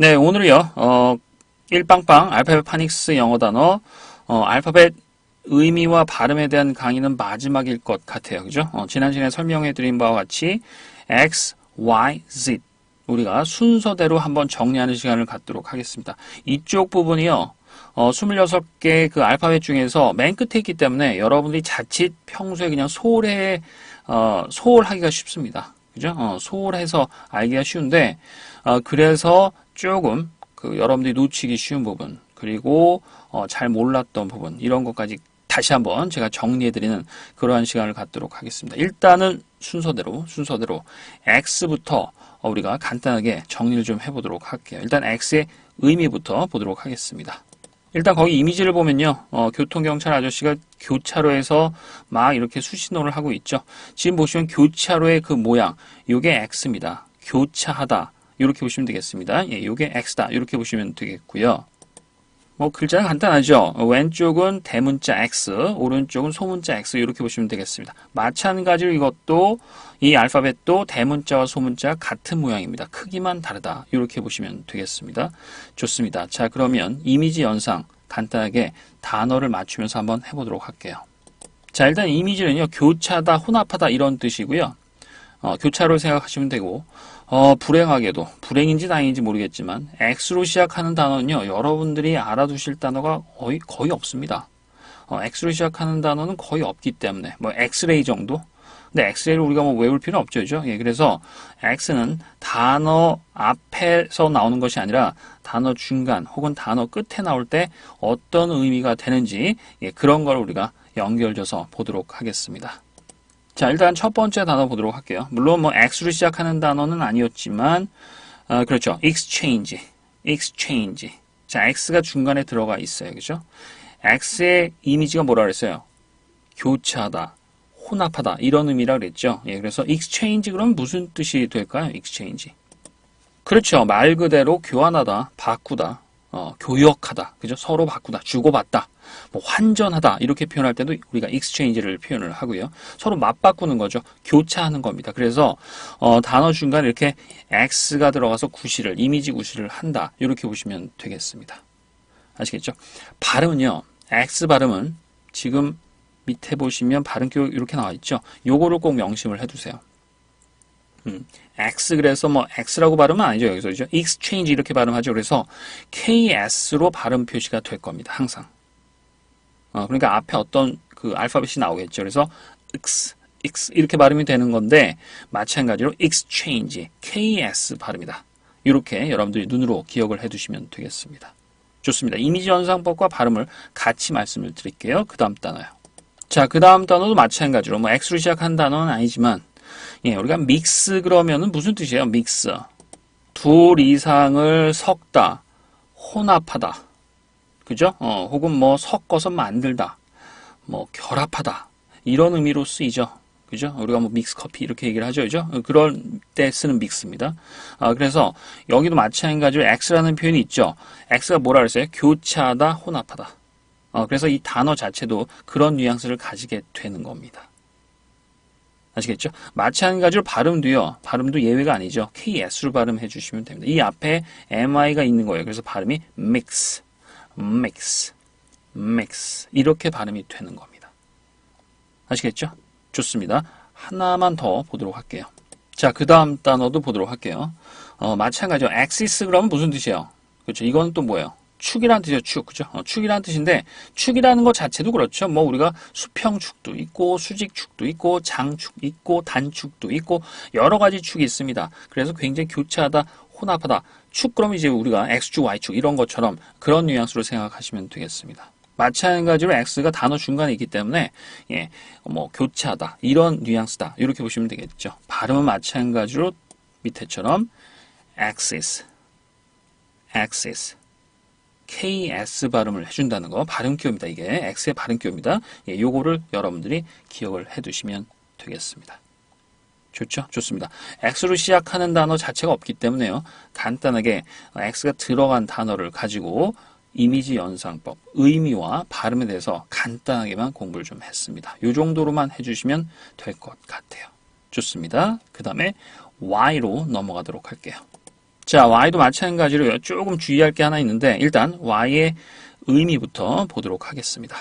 네, 오늘은요, 어, 일빵빵 알파벳 파닉스 영어 단어, 어, 알파벳 의미와 발음에 대한 강의는 마지막일 것 같아요. 그죠? 어, 지난 시간에 설명해 드린 바와 같이 X, Y, Z. 우리가 순서대로 한번 정리하는 시간을 갖도록 하겠습니다. 이쪽 부분이요, 어, 26개 그 알파벳 중에서 맨 끝에 있기 때문에 여러분들이 자칫 평소에 그냥 소홀해, 어, 소홀하기가 쉽습니다. 그죠? 어, 소홀해서 알기가 쉬운데, 어, 그래서 조금 그 여러분들이 놓치기 쉬운 부분, 그리고 어, 잘 몰랐던 부분, 이런 것까지 다시 한번 제가 정리해드리는 그러한 시간을 갖도록 하겠습니다. 일단은 순서대로, 순서대로 X부터 어, 우리가 간단하게 정리를 좀 해보도록 할게요. 일단 X의 의미부터 보도록 하겠습니다. 일단 거기 이미지를 보면요, 어, 교통경찰 아저씨가 교차로에서 막 이렇게 수신호를 하고 있죠. 지금 보시면 교차로의 그 모양, 요게 X입니다. 교차하다. 이렇게 보시면 되겠습니다. 예, 요게 X다. 이렇게 보시면 되겠고요. 뭐 글자는 간단하죠. 왼쪽은 대문자 X, 오른쪽은 소문자 X 이렇게 보시면 되겠습니다. 마찬가지로 이것도 이 알파벳도 대문자와 소문자 같은 모양입니다. 크기만 다르다. 이렇게 보시면 되겠습니다. 좋습니다. 자, 그러면 이미지 연상 간단하게 단어를 맞추면서 한번 해보도록 할게요. 자, 일단 이미지는요. 교차다, 혼합하다 이런 뜻이고요. 어, 교차로 생각하시면 되고 어, 불행하게도 불행인지 다행인지 모르겠지만 X로 시작하는 단어는요. 여러분들이 알아두실 단어가 거의 거의 없습니다. 어, X로 시작하는 단어는 거의 없기 때문에 뭐 엑스레이 정도. 근데 엑스레이를 우리가 뭐 외울 필요는 없죠, 그죠? 예, 그래서 X는 단어 앞에서 나오는 것이 아니라 단어 중간 혹은 단어 끝에 나올 때 어떤 의미가 되는지 예, 그런 걸 우리가 연결져서 보도록 하겠습니다. 자, 일단 첫 번째 단어 보도록 할게요. 물론 뭐 X로 시작하는 단어는 아니었지만, 어, 그렇죠. exchange, exchange. 자, X가 중간에 들어가 있어요. 그죠? X의 이미지가 뭐라 그랬어요? 교차하다, 혼합하다, 이런 의미라 그랬죠. 예, 그래서 exchange 그럼 무슨 뜻이 될까요? exchange. 그렇죠. 말 그대로 교환하다, 바꾸다, 어, 교역하다, 그죠? 서로 바꾸다, 주고받다, 뭐 환전하다 이렇게 표현할 때도 우리가 exchange를 표현을 하고요. 서로 맞바꾸는 거죠. 교차하는 겁니다. 그래서 어, 단어 중간에 이렇게 x가 들어가서 구실을 이미지 구실을 한다 이렇게 보시면 되겠습니다. 아시겠죠? 발음은요. x 발음은 지금 밑에 보시면 발음 교육 이렇게 나와 있죠. 요거를 꼭 명심을 해두세요. 음, X 그래서 뭐 X라고 발음은 아니죠 여기서 그죠? exchange 이렇게 발음하죠. 그래서 KS로 발음 표시가 될 겁니다. 항상. 어, 그러니까 앞에 어떤 그 알파벳이 나오겠죠. 그래서 X, X 이렇게 발음이 되는 건데 마찬가지로 exchange, KS 발음이다. 이렇게 여러분들이 눈으로 기억을 해두시면 되겠습니다. 좋습니다. 이미지 연상법과 발음을 같이 말씀을 드릴게요. 그 다음 단어요. 자, 그 다음 단어도 마찬가지로 뭐 X로 시작한 단어는 아니지만 예, 우리가 믹스 그러면은 무슨 뜻이에요? 믹스. 둘 이상을 섞다, 혼합하다. 그죠? 어, 혹은 뭐 섞어서 만들다. 뭐 결합하다. 이런 의미로 쓰이죠. 그죠? 우리가 뭐 믹스 커피 이렇게 얘기를 하죠. 그죠? 그럴 때 쓰는 믹스입니다. 아, 그래서 여기도 마찬가지로 X라는 표현이 있죠. X가 뭐라 그랬어요? 교차하다, 혼합하다. 어, 그래서 이 단어 자체도 그런 뉘앙스를 가지게 되는 겁니다. 아시겠죠? 마찬가지로 발음도요. 발음도 예외가 아니죠. KS로 발음해 주시면 됩니다. 이 앞에 MI가 있는 거예요. 그래서 발음이 mix, mix, mix 이렇게 발음이 되는 겁니다. 아시겠죠? 좋습니다. 하나만 더 보도록 할게요. 자, 그 다음 단어도 보도록 할게요. 어, 마찬가지로 axis 그러면 무슨 뜻이에요? 그렇죠. 이건 또 뭐예요? 축이라는 뜻이죠, 축. 그죠? 어, 축이라는 뜻인데, 축이라는 것 자체도 그렇죠. 뭐, 우리가 수평축도 있고, 수직축도 있고, 장축 있고, 단축도 있고, 여러 가지 축이 있습니다. 그래서 굉장히 교차하다, 혼합하다. 축, 그러면 이제 우리가 X축, Y축, 이런 것처럼 그런 뉘앙스로 생각하시면 되겠습니다. 마찬가지로 X가 단어 중간에 있기 때문에, 예, 뭐, 교차하다. 이런 뉘앙스다. 이렇게 보시면 되겠죠. 발음은 마찬가지로 밑에처럼, axis, axis. KS 발음을 해준다는 거 발음 기호입니다. 이게 X의 발음 기호입니다. 예, 요거를 여러분들이 기억을 해두시면 되겠습니다. 좋죠? 좋습니다. X로 시작하는 단어 자체가 없기 때문에요. 간단하게 X가 들어간 단어를 가지고 이미지 연상법, 의미와 발음에 대해서 간단하게만 공부를 좀 했습니다. 요 정도로만 해주시면 될 것 같아요. 좋습니다. 그 다음에 Y로 넘어가도록 할게요. 자, y도 마찬가지로 조금 주의할 게 하나 있는데 일단 y의 의미부터 보도록 하겠습니다.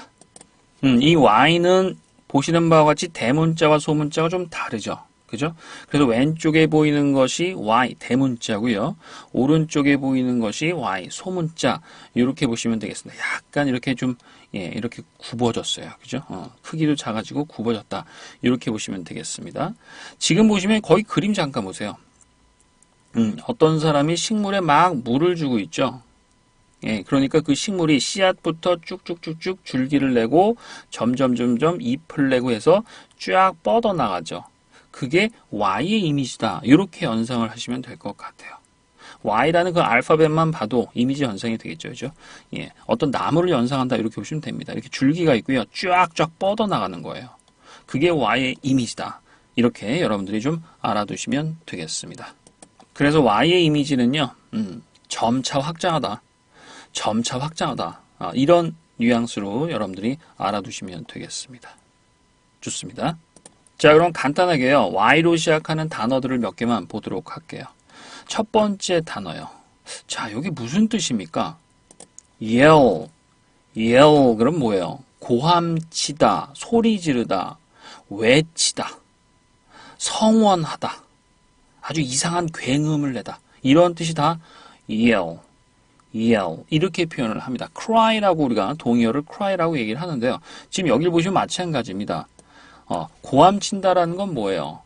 음, 이 y는 보시는 바와 같이 대문자와 소문자가 좀 다르죠. 그죠? 그래서 왼쪽에 보이는 것이 y 대문자고요. 오른쪽에 보이는 것이 y 소문자. 이렇게 보시면 되겠습니다. 약간 이렇게 좀 예, 이렇게 굽어졌어요. 그죠? 어, 크기도 작아지고 굽어졌다. 이렇게 보시면 되겠습니다. 지금 보시면 거의 그림 잠깐 보세요. 음, 어떤 사람이 식물에 막 물을 주고 있죠. 예, 그러니까 그 식물이 씨앗부터 쭉쭉쭉쭉 줄기를 내고 점점 점점 잎을 내고 해서 쫙 뻗어 나가죠. 그게 Y의 이미지다. 이렇게 연상을 하시면 될 것 같아요. Y라는 그 알파벳만 봐도 이미지 연상이 되겠죠. 그죠? 예. 어떤 나무를 연상한다. 이렇게 보시면 됩니다. 이렇게 줄기가 있고요. 쫙쫙 뻗어 나가는 거예요. 그게 Y의 이미지다. 이렇게 여러분들이 좀 알아두시면 되겠습니다. 그래서 Y의 이미지는요, 음, 점차 확장하다. 점차 확장하다. 아, 이런 뉘앙스로 여러분들이 알아두시면 되겠습니다. 좋습니다. 자, 그럼 간단하게요. Y로 시작하는 단어들을 몇 개만 보도록 할게요. 첫 번째 단어요. 자, 여기 무슨 뜻입니까? yell. yell. 그럼 뭐예요? 고함치다, 소리 지르다, 외치다, 성원하다, 아주 이상한 굉음을 내다. 이런 뜻이 다 yell. yell 이렇게 표현을 합니다. cry라고 우리가 동의어를 cry라고 얘기를 하는데요. 지금 여기를 보시면 마찬가지입니다. 어, 고함 친다라는 건 뭐예요?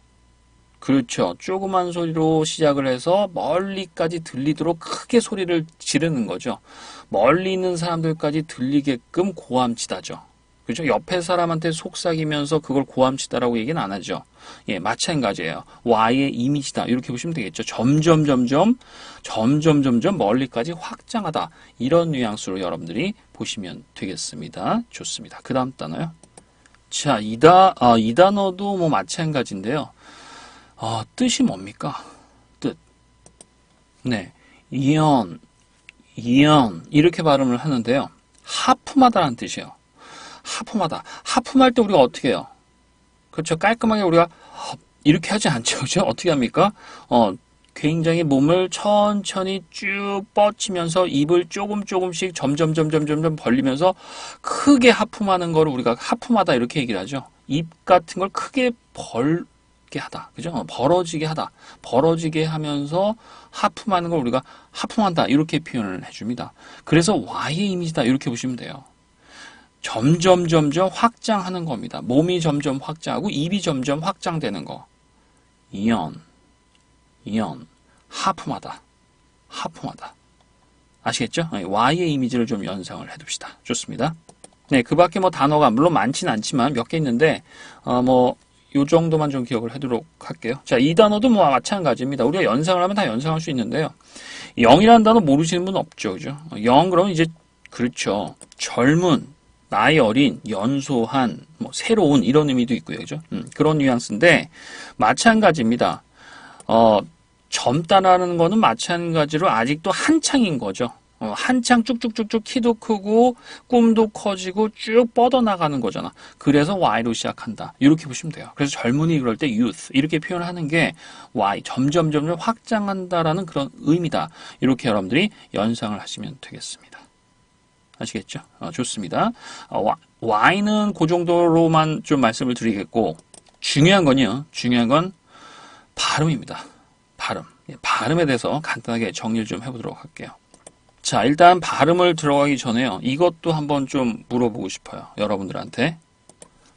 그렇죠. 조그만 소리로 시작을 해서 멀리까지 들리도록 크게 소리를 지르는 거죠. 멀리 있는 사람들까지 들리게끔 고함치다죠. 그렇죠. 옆에 사람한테 속삭이면서 그걸 고함치다라고 얘기는 안 하죠. 예, 마찬가지예요. Y의 이미지다. 이렇게 보시면 되겠죠. 점점, 점점, 점점, 점점 멀리까지 확장하다. 이런 뉘앙스로 여러분들이 보시면 되겠습니다. 좋습니다. 그 다음 단어요. 자, 이, 다, 아, 이 단어도 뭐 마찬가지인데요. 아, 뜻이 뭡니까? 뜻. 네. 이연, 이연, 이렇게 발음을 하는데요. 하품하다라는 뜻이에요. 하품하다. 하품할 때 우리가 어떻게 해요? 그렇죠. 깔끔하게 우리가 이렇게 하지 않죠. 그죠? 어떻게 합니까? 어, 굉장히 몸을 천천히 쭉 뻗치면서 입을 조금 조금씩 점점 점점 점점 벌리면서 크게 하품하는 거를 우리가 하품하다 이렇게 얘기를 하죠. 입 같은 걸 크게 벌게 하다. 그죠? 어, 벌어지게 하다. 벌어지게 하면서 하품하는 걸 우리가 하품한다. 이렇게 표현을 해줍니다. 그래서 Y의 이미지다. 이렇게 보시면 돼요. 점점 점점 확장하는 겁니다. 몸이 점점 확장하고 입이 점점 확장되는 거. 이연, 이연, 하품하다, 하품하다. 아시겠죠? 네, Y의 이미지를 좀 연상을 해둡시다. 좋습니다. 네, 그 밖에 뭐 단어가 물론 많지는 않지만 몇 개 있는데 어, 뭐. 요 정도만 좀 기억을 해두도록 할게요. 자, 이 단어도 뭐 마찬가지입니다. 우리가 연상을 하면 다 연상할 수 있는데요. 0이라는 단어 모르시는 분 없죠. 그죠? 0 그러면 이제 그렇죠. 젊은, 나이 어린, 연소한, 뭐 새로운 이런 의미도 있고요. 그죠? 음, 그런 뉘앙스인데 마찬가지입니다. 어, 젊다라는 거는 마찬가지로 아직도 한창인 거죠. 어, 한창 쭉쭉쭉쭉 키도 크고 꿈도 커지고 쭉 뻗어나가는 거잖아. 그래서 Y로 시작한다. 이렇게 보시면 돼요. 그래서 젊은이 그럴 때 youth 이렇게 표현하는 게 Y 점점 점점 확장한다라는 그런 의미다. 이렇게 여러분들이 연상을 하시면 되겠습니다. 아시겠죠? 어, 좋습니다. 어, Y는 그 정도로만 좀 말씀을 드리겠고 중요한 건요. 중요한 건 발음입니다. 발음. 예, 발음에 대해서 간단하게 정리를 좀 해보도록 할게요. 자, 일단 발음을 들어가기 전에요. 이것도 한번 좀 물어보고 싶어요. 여러분들한테.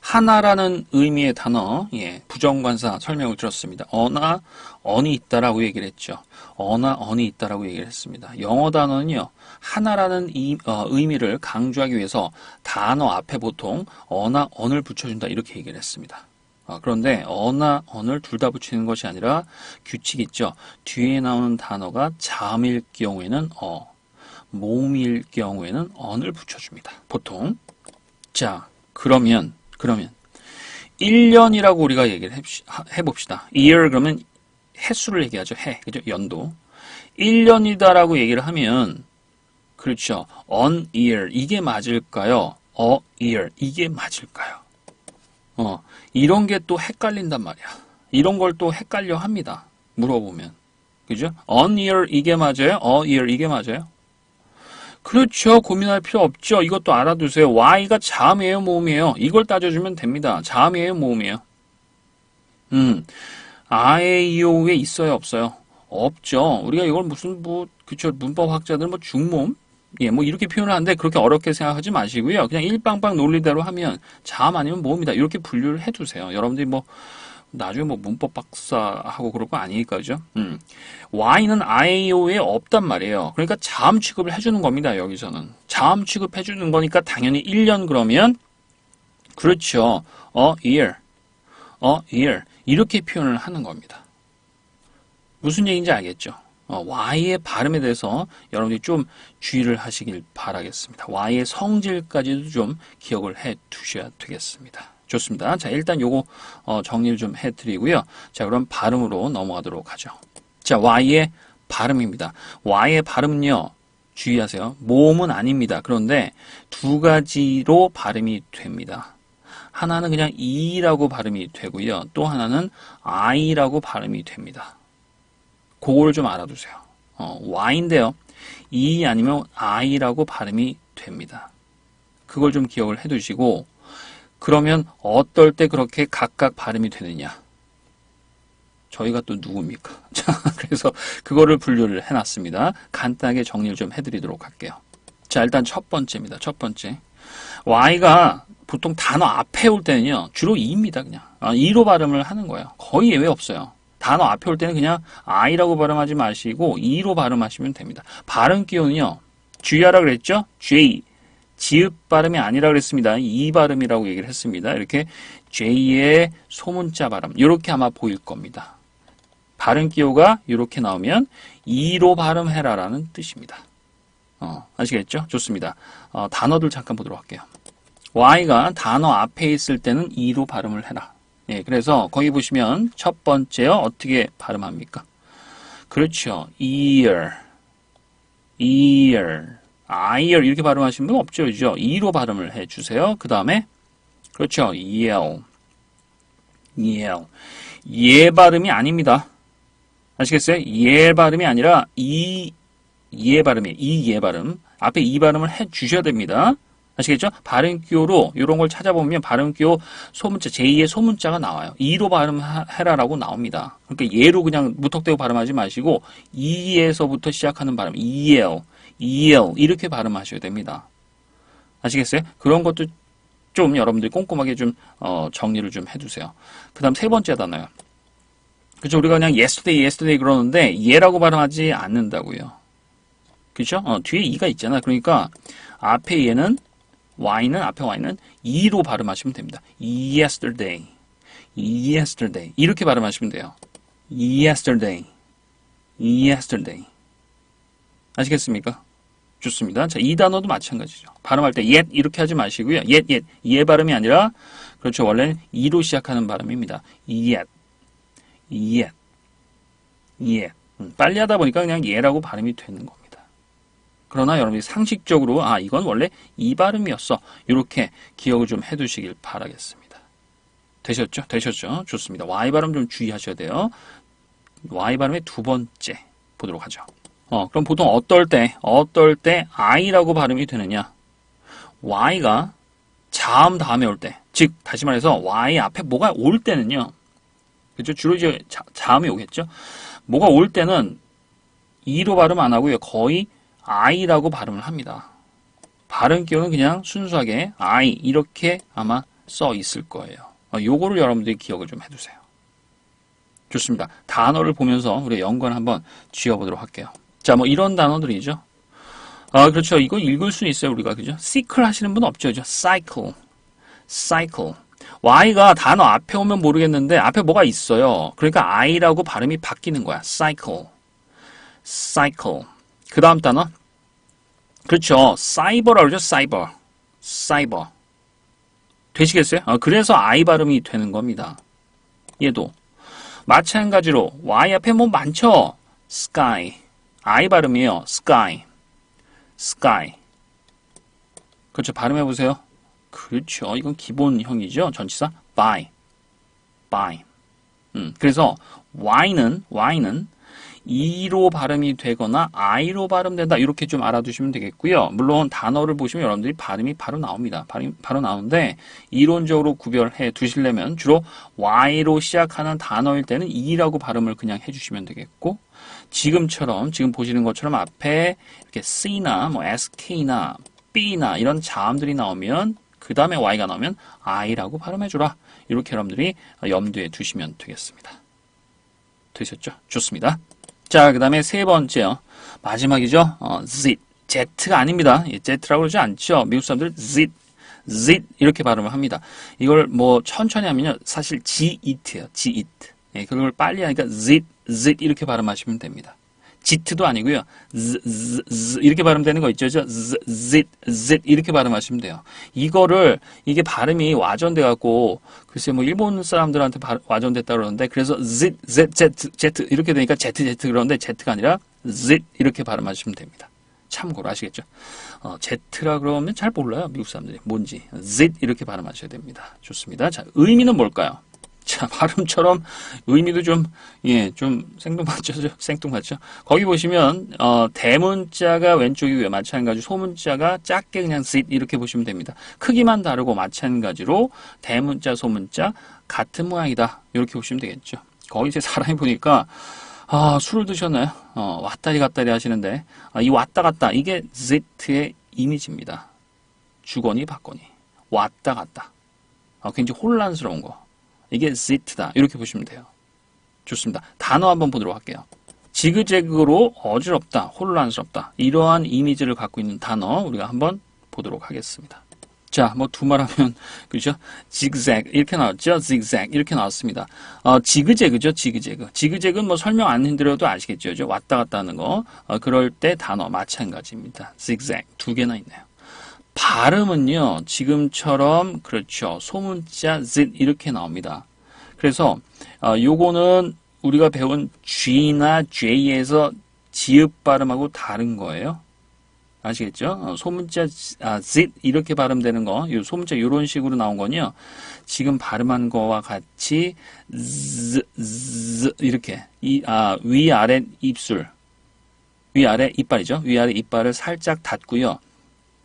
하나라는 의미의 단어, 예, 부정관사 설명을 들었습니다. 어나, 언이 있다라고 얘기를 했죠. 어나, 언이 있다라고 얘기를 했습니다. 영어 단어는요, 하나라는 이, 어, 의미를 강조하기 위해서 단어 앞에 보통 어나, 언을 붙여준다 이렇게 얘기를 했습니다. 어, 그런데 어나, 언을 둘 다 붙이는 것이 아니라 규칙 있죠. 뒤에 나오는 단어가 자음일 경우에는 어, 모음일 경우에는 언을 붙여줍니다. 보통. 자, 그러면, 그러면, 1년이라고 우리가 얘기를 해봅시다. year 그러면 횟수를 얘기하죠. 해. 그죠? 연도. 1년이다라고 얘기를 하면, 그렇죠. on year. 이게 맞을까요? a year. 이게 맞을까요? 어, 이런 게 또 헷갈린단 말이야. 이런 걸 또 헷갈려 합니다. 물어보면. 그죠? on ear 이게 맞아요? a ear 이게 맞아요? 그렇죠. 고민할 필요 없죠. 이것도 알아두세요. y가 자음이에요, 모음이에요? 이걸 따져주면 됩니다. 자음이에요, 모음이에요? 음, 아에이오에 있어요, 없어요? 없죠. 우리가 이걸 무슨 뭐 그쵸 문법 학자들 뭐 중모음 예, 뭐 이렇게 표현을 하는데 그렇게 어렵게 생각하지 마시고요. 그냥 일빵빵 논리대로 하면 자음 아니면 모음이다. 이렇게 분류를 해두세요. 여러분들이 뭐 나중에 뭐 문법 박사하고 그럴 거 아니니까 그죠? 음. y는 ao에 없단 말이에요. 그러니까 자음 취급을 해주는 겁니다. 여기서는 자음 취급해주는 거니까 당연히 1년 그러면 그렇죠. 어 ear, 어 ear 이렇게 표현을 하는 겁니다. 무슨 얘기인지 알겠죠? 어, Y의 발음에 대해서 여러분들이 좀 주의를 하시길 바라겠습니다. Y의 성질까지도 좀 기억을 해 두셔야 되겠습니다. 좋습니다. 자, 일단 요거 어, 정리를 좀 해드리고요. 자, 그럼 발음으로 넘어가도록 하죠. 자, Y의 발음입니다. Y의 발음은요, 주의하세요. 모음은 아닙니다. 그런데 두 가지로 발음이 됩니다. 하나는 그냥 E라고 발음이 되고요. 또 하나는 I라고 발음이 됩니다. 그걸 좀 알아두세요. 어, Y인데요. E 아니면 I라고 발음이 됩니다. 그걸 좀 기억을 해두시고 그러면 어떨 때 그렇게 각각 발음이 되느냐? 저희가 또 누굽니까? 자, 그래서 그거를 분류를 해놨습니다. 간단하게 정리를 좀 해드리도록 할게요. 자, 일단 첫 번째입니다. 첫 번째. Y가 보통 단어 앞에 올 때는요, 주로 E입니다, 그냥. 아, E로 발음을 하는 거예요. 거의 예외 없어요. 단어 앞에 올 때는 그냥 I라고 발음하지 마시고 E로 발음하시면 됩니다. 발음 기호는요, 주의하라 그랬죠? J. 지읒 발음이 아니라 그랬습니다. 이 발음이라고 얘기를 했습니다. 이렇게 J의 소문자 발음. 이렇게 아마 보일 겁니다. 발음 기호가 이렇게 나오면 E로 발음해라라는 뜻입니다. 어, 아시겠죠? 좋습니다. 어, 단어들 잠깐 보도록 할게요. Y가 단어 앞에 있을 때는 E로 발음을 해라. 예, 그래서 거기 보시면 첫 번째요. 어떻게 발음합니까? 그렇죠. ear, ear, ear 이렇게 발음하시는 분 없죠, 그죠? e로 발음을 해주세요. 그 다음에 그렇죠. yell, yell. 예 발음이 아닙니다. 아시겠어요? 예 발음이 아니라 이, 예 발음이에요. 이 예 발음. 앞에 이 발음을 해 주셔야 됩니다. 아시겠죠? 발음기호로 이런 걸 찾아보면 발음기호 소문자 제2의 소문자가 나와요. 이로 발음해라라고 나옵니다. 그러니까 예로 그냥 무턱대고 발음하지 마시고 이에서부터 시작하는 발음 EL, EL 이렇게 발음하셔야 됩니다. 아시겠어요? 그런 것도 좀 여러분들이 꼼꼼하게 좀 어, 정리를 좀 해두세요. 그 다음 세 번째 단어요. 그죠? 우리가 그냥 yesterday, yesterday 그러는데 예라고 발음하지 않는다고요. 그죠? 어, 뒤에 이가 있잖아. 그러니까 앞에 얘는 y는 앞에 y는 e로 발음하시면 됩니다. yesterday, yesterday 이렇게 발음하시면 돼요. yesterday, yesterday 아시겠습니까? 좋습니다. 자, 이 단어도 마찬가지죠. 발음할 때 yet 이렇게 하지 마시고요. yet, yet 예 발음이 아니라 그렇죠. 원래는 e로 시작하는 발음입니다. yet, yet, yet 음, 빨리 하다 보니까 그냥 예라고 발음이 되는 겁니다. 그러나 여러분이 상식적으로 아 이건 원래 이 발음이었어 이렇게 기억을 좀 해두시길 바라겠습니다. 되셨죠? 되셨죠? 좋습니다. Y 발음 좀 주의하셔야 돼요. Y 발음의 두 번째 보도록 하죠. 어 그럼 보통 어떨 때 어떨 때 I라고 발음이 되느냐? Y가 자음 다음에 올 때, 즉 다시 말해서 Y 앞에 뭐가 올 때는요. 그죠? 주로 이제 자, 자음이 오겠죠. 뭐가 올 때는 E로 발음 안 하고요. 거의 I라고 발음을 합니다. 발음 기호는 그냥 순수하게 I 이렇게 아마 써 있을 거예요. 어, 요거를 여러분들이 기억을 좀 해두세요. 좋습니다. 단어를 보면서 우리 연관 한번 지어보도록 할게요. 자, 뭐 이런 단어들이죠. 아, 그렇죠. 이거 읽을 수 있어요, 우리가. 그죠? cycle 하시는 분 없죠, 그죠? cycle. cycle. Y가 단어 앞에 오면 모르겠는데 앞에 뭐가 있어요. 그러니까 I라고 발음이 바뀌는 거야. cycle. cycle. 그 다음 단어. 그렇죠. 사이버라고 그러죠. 사이버. 사이버. 되시겠어요? 어, 그래서 I 발음이 되는 겁니다. 얘도. 마찬가지로 Y 앞에 뭐 많죠? sky. I 발음이에요. sky. sky. 그렇죠. 발음해 보세요. 그렇죠. 이건 기본형이죠. 전치사 by. by. 음, 그래서 Y는 Y는 E로 발음이 되거나 I로 발음된다. 이렇게 좀 알아두시면 되겠고요. 물론 단어를 보시면 여러분들이 발음이 바로 나옵니다. 발음, 바로 나오는데 이론적으로 구별해 두시려면 주로 Y로 시작하는 단어일 때는 E라고 발음을 그냥 해주시면 되겠고 지금처럼 지금 보시는 것처럼 앞에 이렇게 C나 뭐 SK나 B나 이런 자음들이 나오면 그 다음에 Y가 나오면 I라고 발음해주라. 이렇게 여러분들이 염두에 두시면 되겠습니다. 되셨죠? 좋습니다. 자, 그 다음에 세 번째요. 마지막이죠. 어, zit. Z가 아닙니다. 예, Z라고 그러지 않죠. 미국 사람들 zit, zit 이렇게 발음을 합니다. 이걸 뭐 천천히 하면요. 사실 G-it예요. G-it. 예, 그걸 빨리 하니까 zit, zit 이렇게 발음하시면 됩니다. 지트도 아니고요. z, z, z 이렇게 발음되는 거 있죠. z, zit, zit 이렇게 발음하시면 돼요. 이거를 이게 발음이 와전돼 갖고 글쎄 뭐 일본 사람들한테 바, 와전됐다 그러는데 그래서 zit, z, z, z 이렇게 되니까 z, z 그러는데 z가 아니라 zit 이렇게 발음하시면 됩니다. 참고로 아시겠죠? 어, Z라 그러면 잘 몰라요. 미국 사람들이 뭔지. zit 이렇게 발음하셔야 됩니다. 좋습니다. 자, 의미는 뭘까요? 자, 발음처럼 의미도 좀, 예, 좀 생뚱맞죠? 생뚱맞죠? 거기 보시면, 어, 대문자가 왼쪽이고요. 마찬가지 소문자가 작게 그냥 sit 이렇게 보시면 됩니다. 크기만 다르고 마찬가지로 대문자, 소문자 같은 모양이다. 이렇게 보시면 되겠죠. 거기 이제 사람이 보니까, 아, 술을 드셨나요? 어, 왔다리 갔다리 하시는데, 아, 이 왔다 갔다, 이게 zit의 이미지입니다. 주거니 받거니. 왔다 갔다. 아, 굉장히 혼란스러운 거. 이게 zit다. 이렇게 보시면 돼요. 좋습니다. 단어 한번 보도록 할게요. 지그재그로 어지럽다, 혼란스럽다. 이러한 이미지를 갖고 있는 단어 우리가 한번 보도록 하겠습니다. 자, 뭐 두 말하면 그죠? zigzag 이렇게 나왔죠? zigzag 이렇게 나왔습니다. 어, 지그재그죠, 지그재그. 지그재그는 뭐 설명 안 힘들어도 아시겠죠? 왔다 갔다 하는 거. 어, 그럴 때 단어 마찬가지입니다. zigzag 두 개나 있네요. 발음은요, 지금처럼, 그렇죠. 소문자 zit 이렇게 나옵니다. 그래서, 어, 요거는 우리가 배운 G나 J에서 지읒 발음하고 다른 거예요. 아시겠죠? 어, 소문자 아, zit 이렇게 발음되는 거, 요 소문자 이런 식으로 나온 거는요. 지금 발음한 거와 같이 z, z 이렇게 이, 아, 위 아래 입술, 위 아래 이빨이죠. 위 아래 이빨을 살짝 닫고요.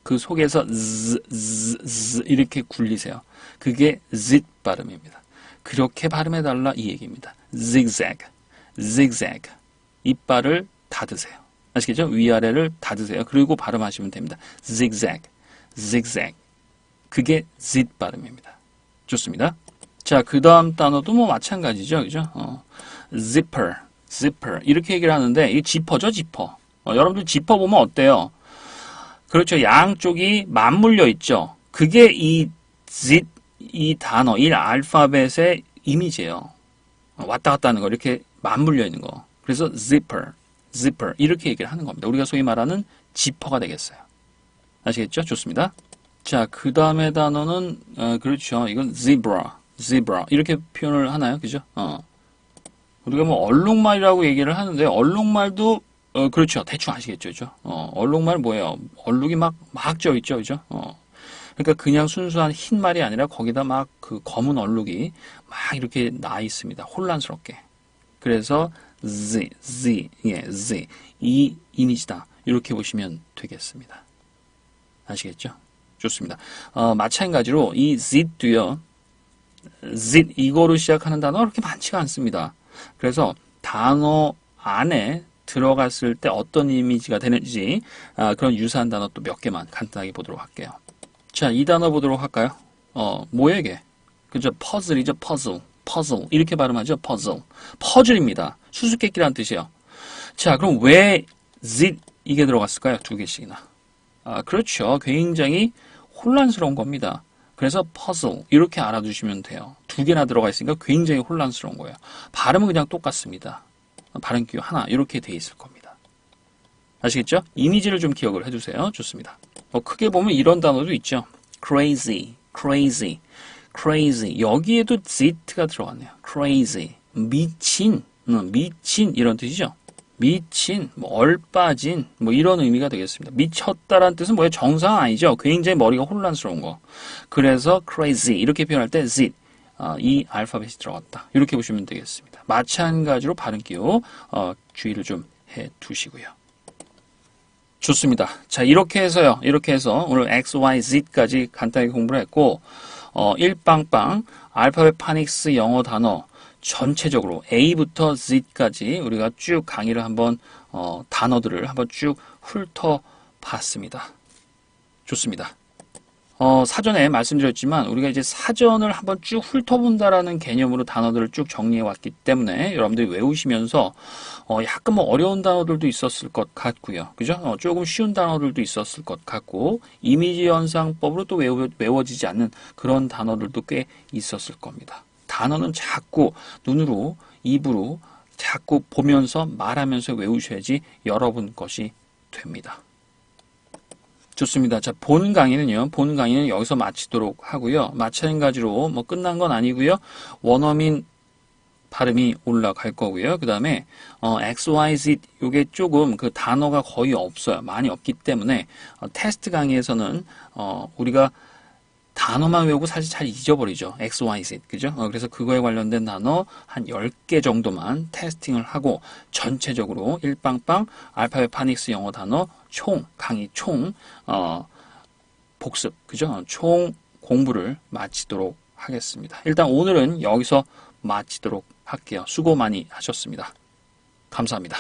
그 속에서 z, z, z 이렇게 굴리세요. 그게 zit 발음입니다. 그렇게 발음해 달라 이 얘기입니다. zigzag, zigzag. 이빨을 닫으세요. 아시겠죠? 위아래를 닫으세요. 그리고 발음하시면 됩니다. zigzag, zigzag. 그게 zit 발음입니다. 좋습니다. 자, 그 다음 단어도 뭐 마찬가지죠. 그죠? 어, zipper, zipper. 이렇게 얘기를 하는데, 이 지퍼죠, 지퍼. 어, 여러분들 지퍼 보면 어때요? 그렇죠. 양쪽이 맞물려 있죠. 그게 이 zit, 이 단어, 이 알파벳의 이미지예요. 왔다 갔다 하는 거, 이렇게 맞물려 있는 거. 그래서 zipper, zipper 이렇게 얘기를 하는 겁니다. 우리가 소위 말하는 지퍼가 되겠어요. 아시겠죠? 좋습니다. 자, 그 다음에 단어는 어, 그렇죠. 이건 zebra, zebra 이렇게 표현을 하나요? 그죠? 어. 우리가 뭐 얼룩말이라고 얘기를 하는데 얼룩말도 어, 그렇죠. 대충 아시겠죠, 그죠? 어, 얼룩말 뭐예요? 얼룩이 막, 막쪄 있죠, 그죠? 어. 그러니까 그냥 순수한 흰 말이 아니라 거기다 막 그 검은 얼룩이 막 이렇게 나 있습니다. 혼란스럽게. 그래서 Z, Z, 예, Z. 이 이미지다. 이렇게 보시면 되겠습니다. 아시겠죠? 좋습니다. 어, 마찬가지로 이 zit도요. zit 이거로 시작하는 단어가 그렇게 많지가 않습니다. 그래서 단어 안에 들어갔을 때 어떤 이미지가 되는지 아, 그런 유사한 단어 또 몇 개만 간단하게 보도록 할게요. 자, 이 단어 보도록 할까요? 어, 뭐에게? 그죠? 퍼즐이죠, 퍼즐. 퍼즐. 이렇게 발음하죠, 퍼즐. 퍼즐입니다. 수수께끼라는 뜻이에요. 자, 그럼 왜 zit 이게 들어갔을까요? 두 개씩이나. 아, 그렇죠. 굉장히 혼란스러운 겁니다. 그래서 퍼즐 이렇게 알아두시면 돼요. 두 개나 들어가 있으니까 굉장히 혼란스러운 거예요. 발음은 그냥 똑같습니다. 발음 기호 하나 이렇게 돼 있을 겁니다. 아시겠죠? 이미지를 좀 기억을 해두세요. 좋습니다. 뭐 크게 보면 이런 단어도 있죠. crazy, crazy, crazy. 여기에도 zit가 들어갔네요. crazy, 미친, 음, 미친 이런 뜻이죠. 미친, 뭐 얼빠진, 뭐 이런 의미가 되겠습니다. 미쳤다라는 뜻은 뭐예요? 정상 아니죠. 굉장히 머리가 혼란스러운 거. 그래서 crazy 이렇게 표현할 때 어, 이 알파벳이 들어갔다. 이렇게 보시면 되겠습니다. 마찬가지로 발음 기호 어, 주의를 좀 해 두시고요. 좋습니다. 자, 이렇게 해서요. 이렇게 해서 오늘 X, Y, Z까지 간단하게 공부를 했고, 어, 1빵빵 알파벳 파닉스 영어 단어 전체적으로 A부터 Z까지 우리가 쭉 강의를 한번, 어, 단어들을 한번 쭉 훑어 봤습니다. 좋습니다. 어, 사전에 말씀드렸지만 우리가 이제 사전을 한번 쭉 훑어본다라는 개념으로 단어들을 쭉 정리해 왔기 때문에 여러분들이 외우시면서 어, 약간 뭐 어려운 단어들도 있었을 것 같고요. 그죠? 어, 조금 쉬운 단어들도 있었을 것 같고 이미지 연상법으로 또 외워, 외워지지 않는 그런 단어들도 꽤 있었을 겁니다. 단어는 자꾸 눈으로 입으로 자꾸 보면서 말하면서 외우셔야지 여러분 것이 됩니다. 좋습니다. 자, 본 강의는요. 본 강의는 여기서 마치도록 하고요. 마찬가지로 뭐 끝난 건 아니고요. 원어민 발음이 올라갈 거고요. 그 다음에 어, X, Y, Z 요게 조금 그 단어가 거의 없어요. 많이 없기 때문에 어, 테스트 강의에서는 어, 우리가 단어만 외우고 사실 잘 잊어버리죠. X, Y, Z. 그죠? 어, 그래서 그거에 관련된 단어 한 10개 정도만 테스팅을 하고 전체적으로 일빵빵 알파벳 파닉스 영어 단어 총, 강의 총, 어, 복습. 그죠? 총 공부를 마치도록 하겠습니다. 일단 오늘은 여기서 마치도록 할게요. 수고 많이 하셨습니다. 감사합니다.